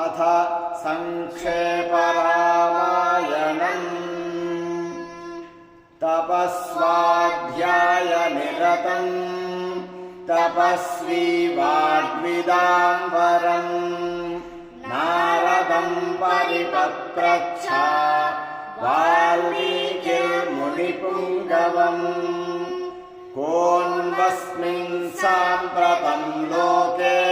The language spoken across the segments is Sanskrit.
अथ सङ्क्षेपरामायणम् तपस्वाध्यायनिरतम् तपस्वी वाग्विदाम्बरम् नारदम् परिपप्रच्छ वाल्मीकिर्मुनिपुङ्गवम् कोऽन्वस्मिन् साम्प्रतम् लोके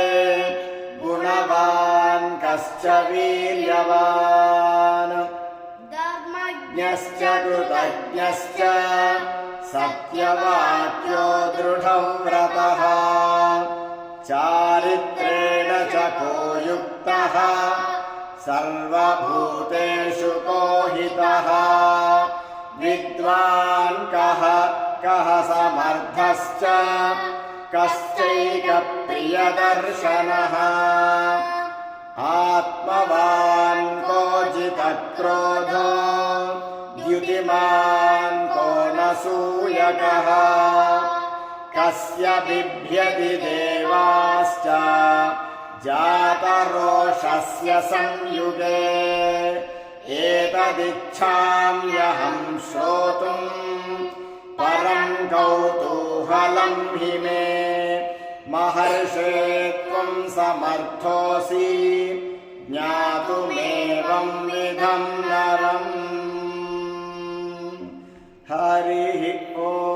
वीर्यवान्। ज्ञश्च कृतज्ञश्च सत्यवाक्यो दृढव्रतः चारित्रेण च को युक्तः सर्वभूतेषु को हितः विद्वान् कः कः समर्थश्च कश्चैकप्रियदर्शनः आत्मवान् को जितक्रोधो द्युतिमान् को न सूयकः। कस्य बिभ्यति देवाश्च जातरोषस्य संयुगे। एतदिच्छाम्यहम् श्रोतुम् परम् कौतूहलम् हि मे। महर्षे त्वम् समर्थोऽसि नरं हरिः ओ